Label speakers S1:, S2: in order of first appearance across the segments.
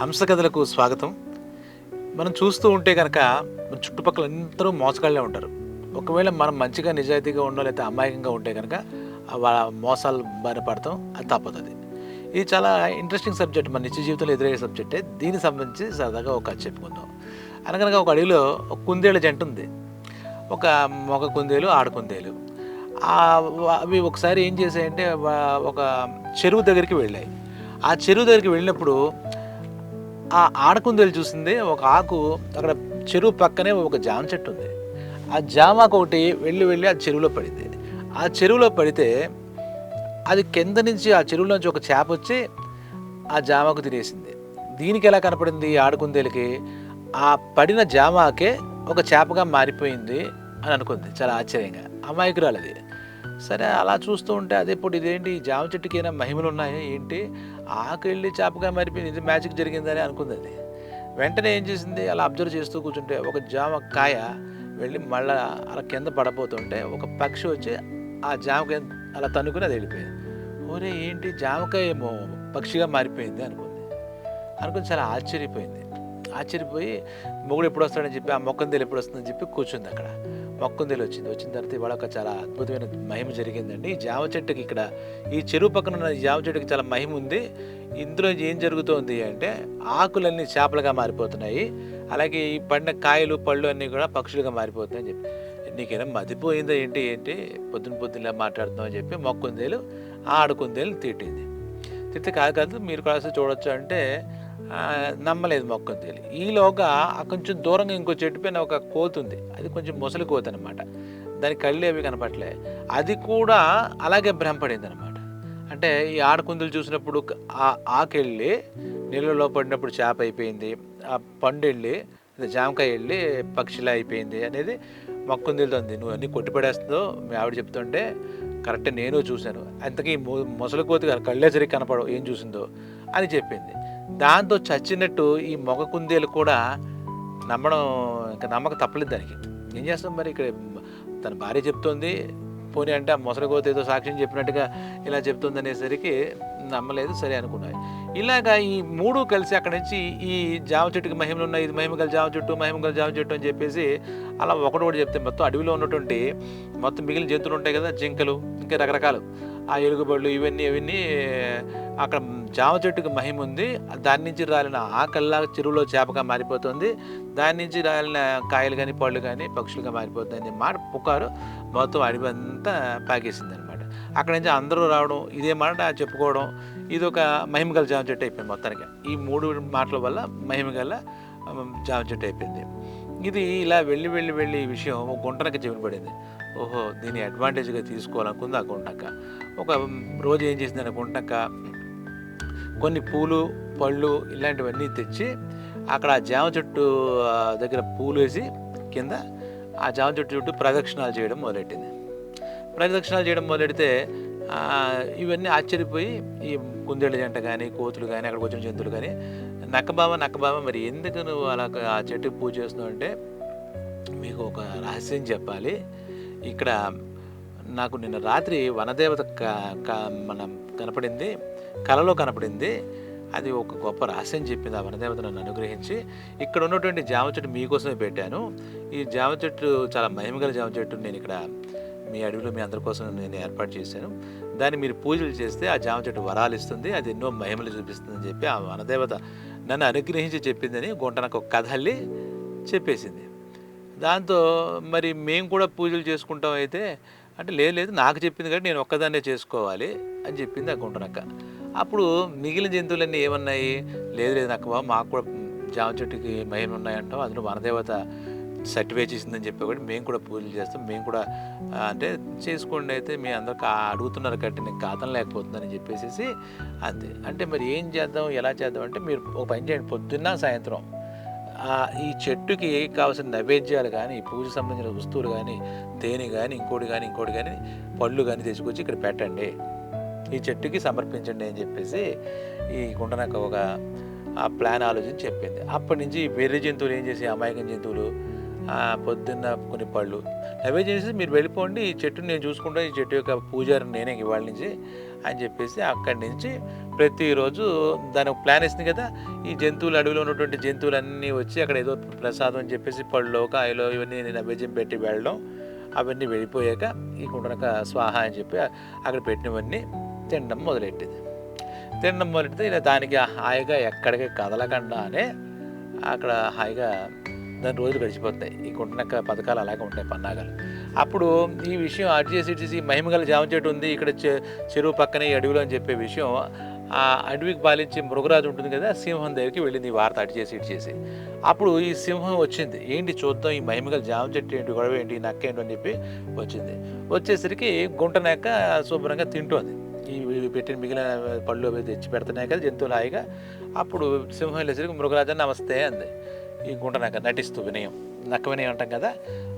S1: హంసకథలకు స్వాగతం. మనం చూస్తూ ఉంటే కనుక మన చుట్టుపక్కల అందరూ మోసగాళ్ళే ఉంటారు. ఒకవేళ మనం మంచిగా నిజాయితీగా ఉండో లేకపోతే అమాయకంగా ఉంటే కనుక వాళ్ళ మోసాలు బారిన పడతాం అది తప్పదు ఇది చాలా ఇంట్రెస్టింగ్ సబ్జెక్ట్ మన నిత్య జీవితంలో ఎదురయ్యే సబ్జెక్టే దీనికి సంబంధించి సరదాగా ఒక చెప్పుకుందాం. అనగనగా ఒక అడవిలో ఒక కుందేళ్ళ జంట ఉంది. ఒక మగ కుందేలు ఆడ కుందేలు. అవి ఒకసారి ఏం చేశాయంటే ఒక చెరువు దగ్గరికి వెళ్ళాయి. ఆ చెరువు దగ్గరికి వెళ్ళినప్పుడు ఆ ఆడకుందేలు చూసింది ఒక ఆకు అక్కడ చెరువు పక్కనే ఒక జామ చెట్టు ఉంది. ఆ జామాకు ఒకటి వెళ్ళి వెళ్ళి ఆ చెరువులో పడింది. ఆ చెరువులో పడితే అది కింద నుంచి ఆ చెరువులో నుంచి ఒక చేప వచ్చి ఆ జామాకు తినేసింది. దీనికి ఎలా కనపడింది ఆడకుందేలకి ఆ పడిన జామాకే ఒక చేపగా మారిపోయింది అని అనుకుంది. చాలా ఆశ్చర్యంగా. అమాయకురాలు అది సరే అలా చూస్తూ ఉంటే అదే ఇప్పుడు ఇదేంటి? జామ చెట్టుకి ఏమైనా మహిమలు ఉన్నాయా ఏంటి? ఆకెళ్ళి చేపగా మారిపోయింది. ఇది మ్యాజిక్ జరిగిందని అనుకుంది అది వెంటనే ఏం చేసింది? అలా అబ్జర్వ్ చేస్తూ కూర్చుంటే ఒక జామ కాయ వెళ్ళి మళ్ళా అలా కింద పడబోతుంటే ఒక పక్షి వచ్చి ఆ జామకాయ అలా తన్నుకుని అది వెళ్ళిపోయింది. ఓరే ఏంటి? జామకాయ ఏమో పక్షిగా మారిపోయింది అనుకుంది. అనుకుని చాలా ఆశ్చర్యపోయింది. ఆశ్చర్యపోయి మొగుడు ఎప్పుడు వస్తాడని చెప్పి ఆ మొక్కందేలు ఎప్పుడు వస్తుందని చెప్పి కూర్చుంది అక్కడ. మొక్కుందేలు వచ్చింది. వచ్చిన తర్వాత ఇవాళ ఒక చాలా అద్భుతమైన మహిమ జరిగిందండి. ఈ జామ చెట్టుకి ఇక్కడ ఈ చెరువు పక్కన ఉన్న జామ చెట్టుకి చాలా మహిమ ఉంది. ఇందులో ఏం జరుగుతోంది అంటే ఆకులన్నీ చేపలుగా మారిపోతున్నాయి. అలాగే ఈ పండిన కాయలు పళ్ళు అన్నీ కూడా పక్షులుగా మారిపోతున్నాయని చెప్పి. నీకేనా మతిపోయిందా ఏంటి? ఏంటి? పొద్దున పొద్దున మాట్లాడుతున్నావు అని చెప్పి మొక్కుందేలు ఆడుకుందేలు తిట్టింది తిట్టి కాదు కాదు మీరు కూడా అసలు చూడొచ్చు అంటే నమ్మలేదు నమ్మలేదు తేలి ఈలోగా కొంచెం దూరంగా ఇంకో చెట్టు పైన ఒక కోతి ఉంది. అది కొంచెం ముసలి కోతి అనమాట దాని కళ్ళు ఏవి కనపట్లే అది కూడా అలాగే భ్రమపడింది అనమాట అంటే ఈ ఆడకుందులు చూసినప్పుడు ఆ ఆకెళ్ళి నీళ్ళలో పడినప్పుడు చేప అయిపోయింది. ఆ పండు వెళ్ళి జామకాయ వెళ్ళి పక్షిలా అయిపోయింది అనేది మొక్కుందిలుతుంది నువ్వు అన్నీ కొట్టిపడేస్తుందో మీ ఆవిడ చెప్తుంటే కరెక్ట్ నేను చూశాను. అంతకీ మొసలి ముసలి కోతి కళ్ళే సరిగ్గా కనపడవు. ఏం చూసిందో అని చెప్పింది. దాంతో చచ్చినట్టు ఈ మొగ కుందేలు కూడా నమ్మడం ఇంకా నమ్మక తప్పలేదు దానికి. ఏం చేస్తాం మరి ఇక్కడ? తన భార్య చెప్తోంది పోనీ అంటే ఆ ముసలి ఏదో సాక్ష్యం చెప్పినట్టుగా ఇలా చెప్తుంది అనేసరికి నమ్మలేదు సరే అనుకున్నాయి. ఇలాగా ఈ మూడు కలిసి అక్కడి నుంచి ఈ జామ చెట్టుకి మహిమలు ఉన్నాయి ఇది మహిమగల జామ చెట్టు మహిమగల జామ చెట్టు అని చెప్పేసి అలా ఒకటి ఒకటి చెప్తే మొత్తం అడవిలో ఉన్నటువంటి మొత్తం మిగిలిన జంతువులు ఉంటాయి కదా జింకలు ఇంకా రకరకాలు. ఆ ఎలుగుబడులు ఇవన్నీ ఇవన్నీ అక్కడ జామ చెట్టుకి మహిమ ఉంది. దాని నుంచి రాలిన ఆకల్లా చెరువులో చేపగా మారిపోతుంది. దాని నుంచి రాలిన కాయలు కానీ పళ్ళు కానీ పక్షులుగా మారిపోతుంది అనే మాట పుకారు మొత్తం అడవి అంతా పాకేసింది అనమాట అక్కడ నుంచి అందరూ రావడం ఇదే మాట చెప్పుకోవడం ఇది ఒక మహిమగల జామ చెట్టు అయిపోయింది మొత్తానికి. ఈ మూడు మాటల వల్ల మహిమగల జామ చెట్టు అయిపోయింది. ఇది ఇలా వెళ్ళి వెళ్ళి వెళ్ళి ఈ విషయం ఒక గుంటనక చెవిని పడింది. ఓహో దీన్ని అడ్వాంటేజ్గా తీసుకోవాలనుకుంది ఆ గుంటక ఒక రోజు ఏం చేసింది ఆ గుంటక కొన్ని పూలు పళ్ళు ఇలాంటివన్నీ తెచ్చి అక్కడ ఆ జామ చెట్టు దగ్గర పూలు వేసి కింద ఆ జామ చెట్టు చుట్టూ ప్రదక్షిణాలు చేయడం మొదలెట్టింది. ప్రదక్షిణాలు చేయడం మొదలెడితే ఇవన్నీ ఆశ్చర్యపోయి ఈ కుందేళ్ళ జంట కానీ కోతులు కానీ అక్కడికి వచ్చిన జంతువులు కానీ నక్కబావ నక్కబావ మరి ఎందుకు నువ్వు అలా ఆ చెట్టుకి పూజ చేస్తున్నావు అంటే మీకు ఒక రహస్యం చెప్పాలి. ఇక్కడ నాకు నిన్న రాత్రి వనదేవత క- మన కనపడింది కలలో కనపడింది. అది ఒక గొప్ప రహస్యం చెప్పింది ఆ వనదేవత నన్ను అనుగ్రహించి. ఇక్కడ ఉన్నటువంటి జామ చెట్టు మీకోసమే పెట్టాను. ఈ జామ చెట్టు చాలా మహిమగల జామ చెట్టు. నేను ఇక్కడ మీ అడవిలో మీ అందరి కోసం నేను ఏర్పాటు చేశాను. దాన్ని మీరు పూజలు చేస్తే ఆ జామ చెట్టు వరాలు ఇస్తుంది అది ఎన్నో మహిమలు చూపిస్తుందని చెప్పి ఆ వనదేవత నన్ను అనుగ్రహించి చెప్పిందని గుంట నాకు ఒక చెప్పేసింది. దాంతో మరి మేము కూడా పూజలు చేసుకుంటాం అయితే అంటే లేదు లేదు నాకు చెప్పింది కాబట్టి నేను ఒక్కదాన్నే చేసుకోవాలి అని చెప్పింది ఆ గుంటనక్క అప్పుడు మిగిలిన జంతువులన్నీ ఏమన్నాయి? లేదు లేదు నక్క మాకు కూడా జామ చెట్టుకి మహిమ ఉన్నాయంటాం అందులో వనదేవత సర్టిఫై చేసిందని చెప్పి కూడా మేము కూడా పూజలు చేస్తాం. మేము కూడా అంటే చేసుకోండి అయితే మీ అందరు అడుగుతున్నారు కాబట్టి నేను కాతం లేకపోతుందని చెప్పేసి అంతే. అంటే మరి ఏం చేద్దాం ఎలా చేద్దాం అంటే మీరు ఒక పని చేయండి. పొద్దున్న సాయంత్రం ఈ చెట్టుకి కావాల్సిన నైవేద్యాలు కానీ పూజ సంబంధించిన వస్తువులు కానీ తేనె కానీ ఇంకోటి కానీ ఇంకోటి కానీ పళ్ళు కానీ తెచ్చుకొచ్చి ఇక్కడ పెట్టండి. ఈ చెట్టుకి సమర్పించండి అని చెప్పేసి ఈ గుండనక్క ఒక ఆ ప్లాన్ ఆలోచించి చెప్పింది. అప్పటి నుంచి వేరే వెర్రి జంతువులు ఏం చేసి అమాయకం జంతువులు పొద్దున్న కొన్ని పళ్ళు. అవే చేసి మీరు వెళ్ళిపోండి ఈ చెట్టుని నేను చూసుకుంటా ఈ చెట్టు యొక్క పూజారి నేనే ఇవాళ నుంచి అని చెప్పేసి అక్కడి నుంచి ప్రతిరోజు దాని ఒక ప్లాన్ వేసింది కదా ఈ జంతువులు అడవిలో ఉన్నటువంటి జంతువులన్నీ వచ్చి అక్కడ ఏదో ప్రసాదం అని చెప్పేసి పళ్ళు కాయలో ఇవన్నీ నేను నైవేద్యం పెట్టి వెళ్ళడం అవన్నీ వెళ్ళిపోయాక ఈ కుండనక స్వాహ అని చెప్పి అక్కడ పెట్టినవన్నీ తినడం మొదలెట్టింది. తినడం మొదలెడితే ఇలా దానికి హాయిగా ఎక్కడికి కదలకుండానే అక్కడ హాయిగా దాని రోజులు గడిచిపోతాయి. ఈ కుంటనక్క పథకాలు అలాగే ఉంటాయి పన్నాగాలు. అప్పుడు ఈ విషయం అటు చేసి మహిమగల జామ చెట్టు ఉంది ఇక్కడ చె- చెరువు పక్కనే ఈ అడవిలో అని చెప్పే విషయం ఆ అడవికి పాలించే మృగరాజు ఉంటుంది కదా సింహం దగ్గరికి వెళ్ళింది ఈ వార్త అటు చేసి ఇటు చేసి. అప్పుడు ఈ సింహం వచ్చింది. ఏంటి చూద్దాం ఈ మహిమగల జామ చెట్టు ఏంటి గొడవ ఏంటి నక్క ఏంటి అని చెప్పి వచ్చింది. వచ్చేసరికి గుంట నక్క శుభ్రంగా తింటోంది. ఈ పెట్టిన మిగిలిన పళ్ళు అవి తెచ్చి పెడుతున్నాయి కదా జంతువులు హాయిగా. అప్పుడు సింహం వెళ్ళేసరికి మృగరాజా నమస్తే అంది. ఈ గుంట నటిస్తూ వినయం. నక్క వినయం అంటాం కదా?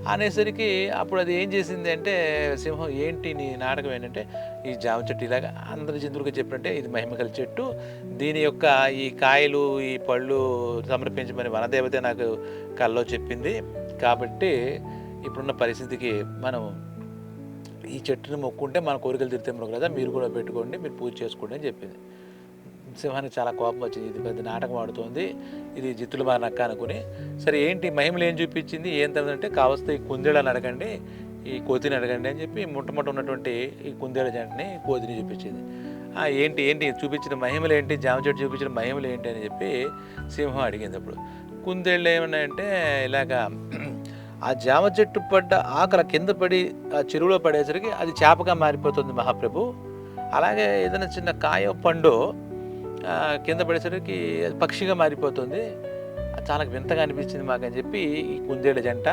S1: అనేసరికి అప్పుడు అది ఏం చేసింది అంటే సింహం ఏంటి నీ నాటకం ఏంటంటే ఈ జామ చెట్టు ఇలాగా అందరి జంతువులకు చెప్పినట్టే ఇది మహిమగల చెట్టు. దీని యొక్క ఈ కాయలు ఈ పళ్ళు సమర్పించమని వనదేవత నాకు కల్లో చెప్పింది. కాబట్టి ఇప్పుడున్న పరిస్థితికి మనం ఈ చెట్టుని మొక్కుంటే మన కోరికలు తీరుతాయి కదా మీరు కూడా పెట్టుకోండి మీరు పూజ చేసుకోండి అని చెప్పింది. సింహానికి చాలా కోపం వచ్చింది. ఇది పెద్ద నాటకం ఆడుతోంది. ఇది జిత్తులు బాగా అనుకుని సరే ఏంటి? మహిమలు ఏం చూపించింది? ఏం అంటే కావస్తే ఈ కుందేళ్ళని అడగండి. ఈ కోతిని అడగండి అని చెప్పి ముట్టమొట్ట ఉన్నటువంటి ఈ కుందేళ్ళ జంటని కోతిని చూపించింది. ఏంటి? ఏంటి? చూపించిన మహిమలు ఏంటి? జామ చెట్టు చూపించిన మహిమలు ఏంటి? అని చెప్పి సింహం అడిగింది అప్పుడు. కుందేళ్ళు ఏమన్నాయంటే ఇలాగా ఆ జామ చెట్టు పడ్డ ఆకల కింద పడి ఆ చెరువులో పడేసరికి అది చేపగా మారిపోతుంది మహాప్రభు. అలాగే ఏదైనా చిన్న కాయ పండు కింద పడేసరికి పక్షిగా మారిపోతుంది. చాలా వింతగా అనిపించింది మాకని చెప్పి ఈ కుందేళ్ళ జంట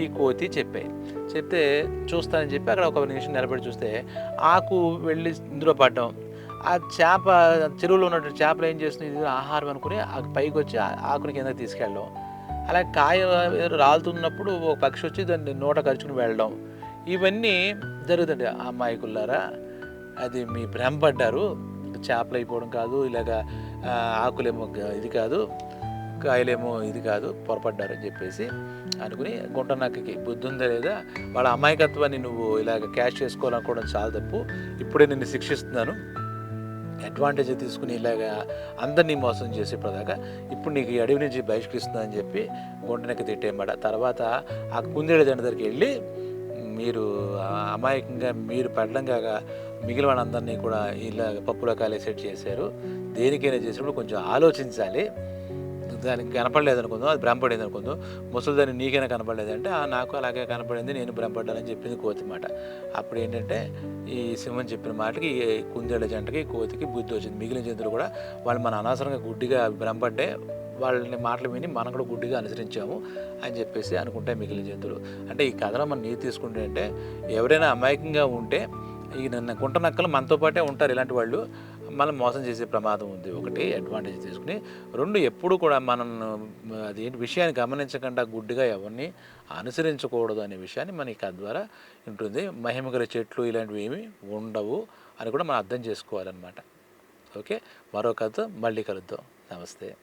S1: ఈ కోతి చెప్పాయి చెప్తే చూస్తానని చెప్పి అక్కడ ఒక నిమిషం నిలబడి చూస్తే ఆకు వెళ్ళి ఇందులో పడ్డం. ఆ చేప చెరువులో ఉన్నటువంటి చేపలు ఏం చేస్తుంది ఇది ఆహారం అనుకుని ఆ పైకి వచ్చి ఆ ఆకుని కిందకి తీసుకెళ్ళడం. అలాగే కాయ రాలుతున్నప్పుడు ఒక పక్షి వచ్చి దాన్ని నోట కరుచుకుని వెళ్ళడం. ఇవన్నీ జరుగుతుంది అమ్మాయికుల్లారా అది మీ భ్రమపడ్డారు చేపలు అయిపోవడం కాదు ఇలాగ ఆకులేమో ఇది కాదు కాయలేమో ఇది కాదు పొరపడ్డారు అని చెప్పేసి అనుకుని గుంట నక్కకి బుద్ధి ఉందా లేదా వాళ్ళ అమాయకత్వాన్ని నువ్వు ఇలాగ క్యాష్ చేసుకోవాలనుకోవడం చాలా తప్పు. ఇప్పుడే నిన్ను శిక్షిస్తున్నాను. అడ్వాంటేజ్ తీసుకుని ఇలాగా అందరినీ మోసం చేసేప్పటిదాకా ఇప్పుడు నీకు ఈ అడవి నుంచి బహిష్కరిస్తుందని చెప్పి గుంటనెక్క తిట్టేయమాట తర్వాత ఆ కుందేడు దండ దగ్గరికి వెళ్ళి మీరు అమాయకంగా మీరు పడడం కాక మిగిలిన వాళ్ళందరినీ కూడా ఇలా పప్పులో కాలే సెట్ చేశారు. దేనికైనా చేసినప్పుడు కొంచెం ఆలోచించాలి. దానికి కనపడలేదు అనుకుందాం అది భ్రమపడింది అనుకుందాం. ముసలిదాన్ని నీకైనా కనపడలేదంటే "ఆ, నాకు అలాగే కనపడింది నేను భ్రమపడ్డానని చెప్పింది కోతి మాట. అప్పుడు ఏంటంటే ఈ సింహం చెప్పిన మాటకి ఈ కుందేళ్ళ జంటకి కోతికి బుద్ధి వచ్చింది. మిగిలిన జంతువులు కూడా వాళ్ళు మన అనవసరంగా గుడ్డిగా భ్రమపడ్డే వాళ్ళని మాటలు విని మనం కూడా గుడ్డిగా అనుసరించాము అని చెప్పేసి అనుకుంటాయి మిగిలిన జంతువులు. అంటే ఈ కథలో మనం నీతి తీసుకుంటే అంటే ఎవరైనా అమాయకంగా ఉంటే ఈ నన్ను గుంట నక్కలు మనతో పాటే ఉంటారు ఇలాంటి వాళ్ళు. మనం మోసం చేసే ప్రమాదం ఉంది. ఒకటి అడ్వాంటేజ్ తీసుకుని. రెండు ఎప్పుడు కూడా మనం అది ఏంటి విషయాన్ని గమనించకుండా గుడ్డిగా ఎవరిని అనుసరించకూడదు అనే విషయాన్ని మన కథ ద్వారా ఉంటుంది మహిమగల చెట్లు ఇలాంటివి ఏమి ఉండవు అని కూడా మనం అర్థం చేసుకోవాలన్నమాట. ఓకే? మరో కథ మళ్ళీ కలుద్దాం. నమస్తే.